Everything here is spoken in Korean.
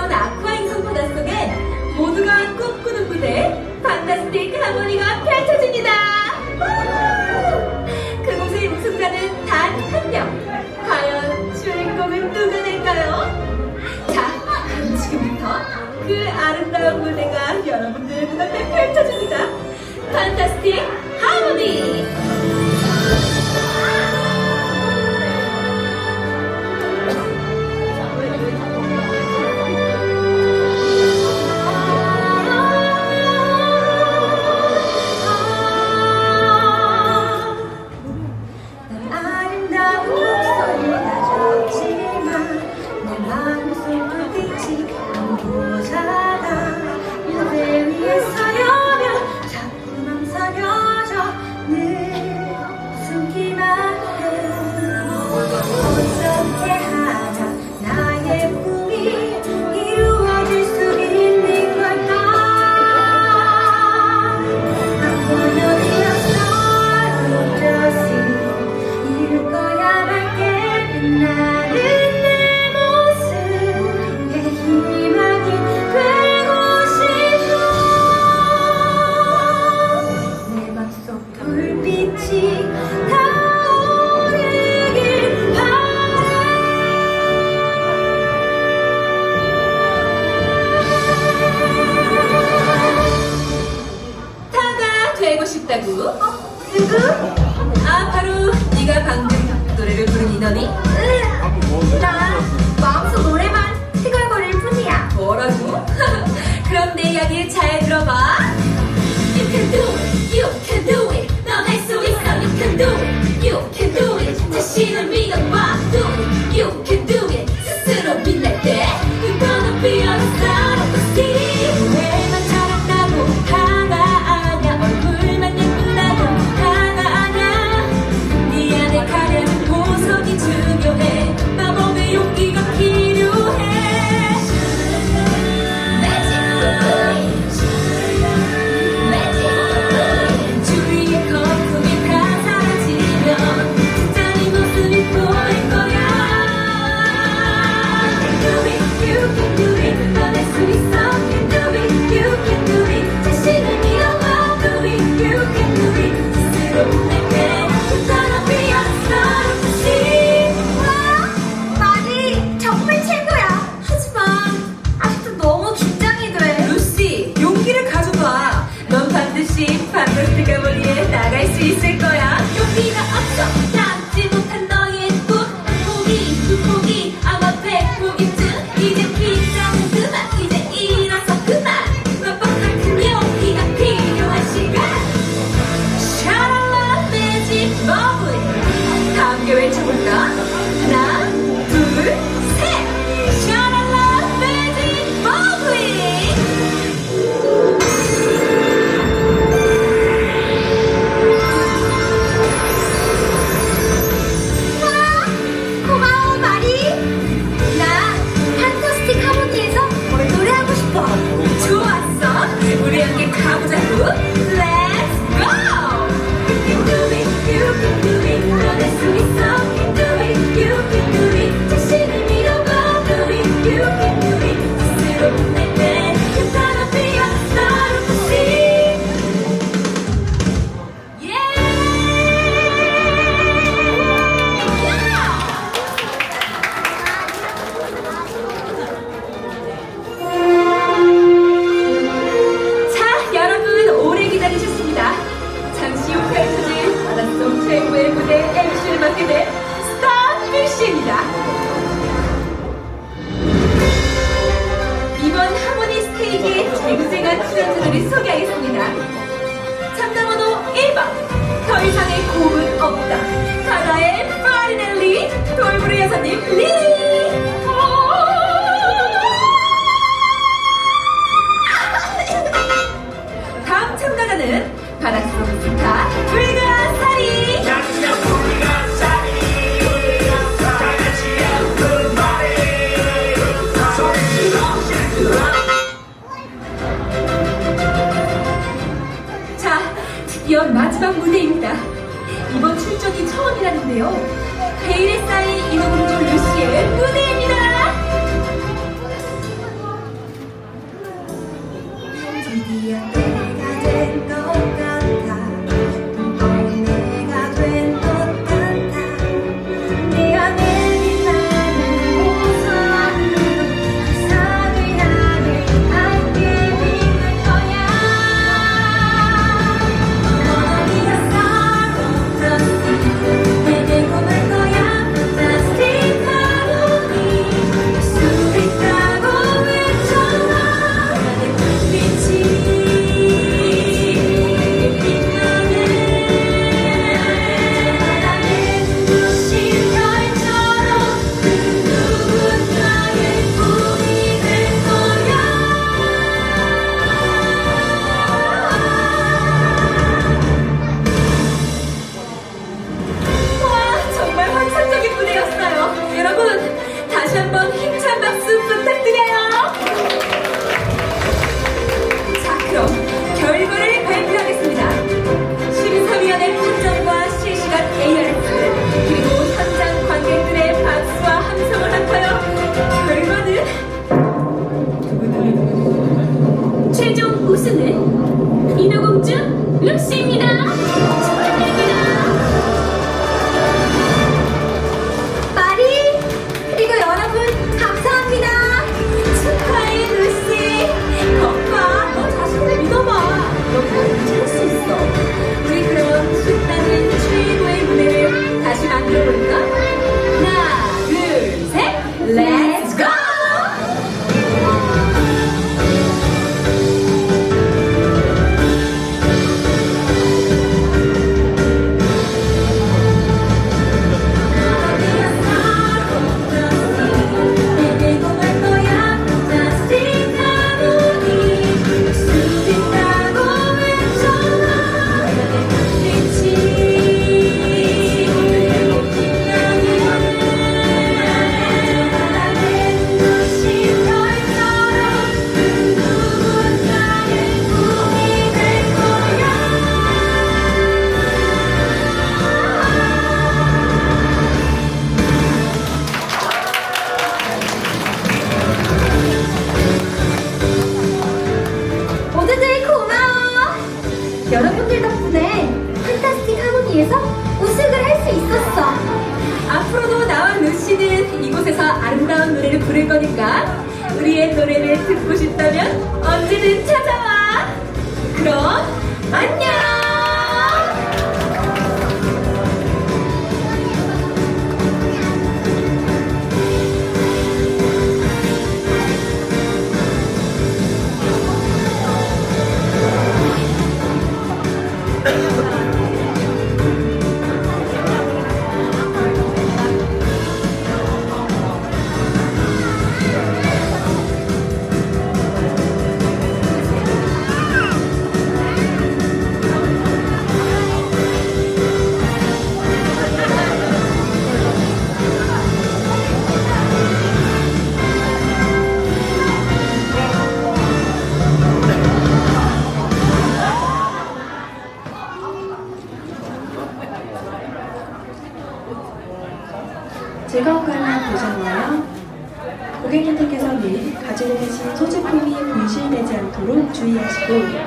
아름다운 아쿠아 인성 바다 속에 모두가 꿈꾸는 무대 판타스틱 하모니가 펼쳐집니다. 그곳의 우승자는 단 한 명. 과연 주인공은 누가 될까요? 자, 그럼 지금부터 그 아름다운 무대가 여러분들 눈앞에 펼쳐집니다. 판타스틱 싶다고? 어? 누구? 아 바로 네가 방금 노래를 부른 인원이? 응. 나. 他不在。 이번 하모니 스테이지의 쟁쟁한 출연자들을 소개하겠습니다. 참가번호 1번 더 이상의 고은 없다. 가나의 파리넬리 yeah. 여러분 다시 한번 힘찬 박수 부탁드려요. 자 그럼. 부를 거니까 우리의 노래를 듣고 싶다면 언제든 찾아와. 그럼 안녕. Hallelujah.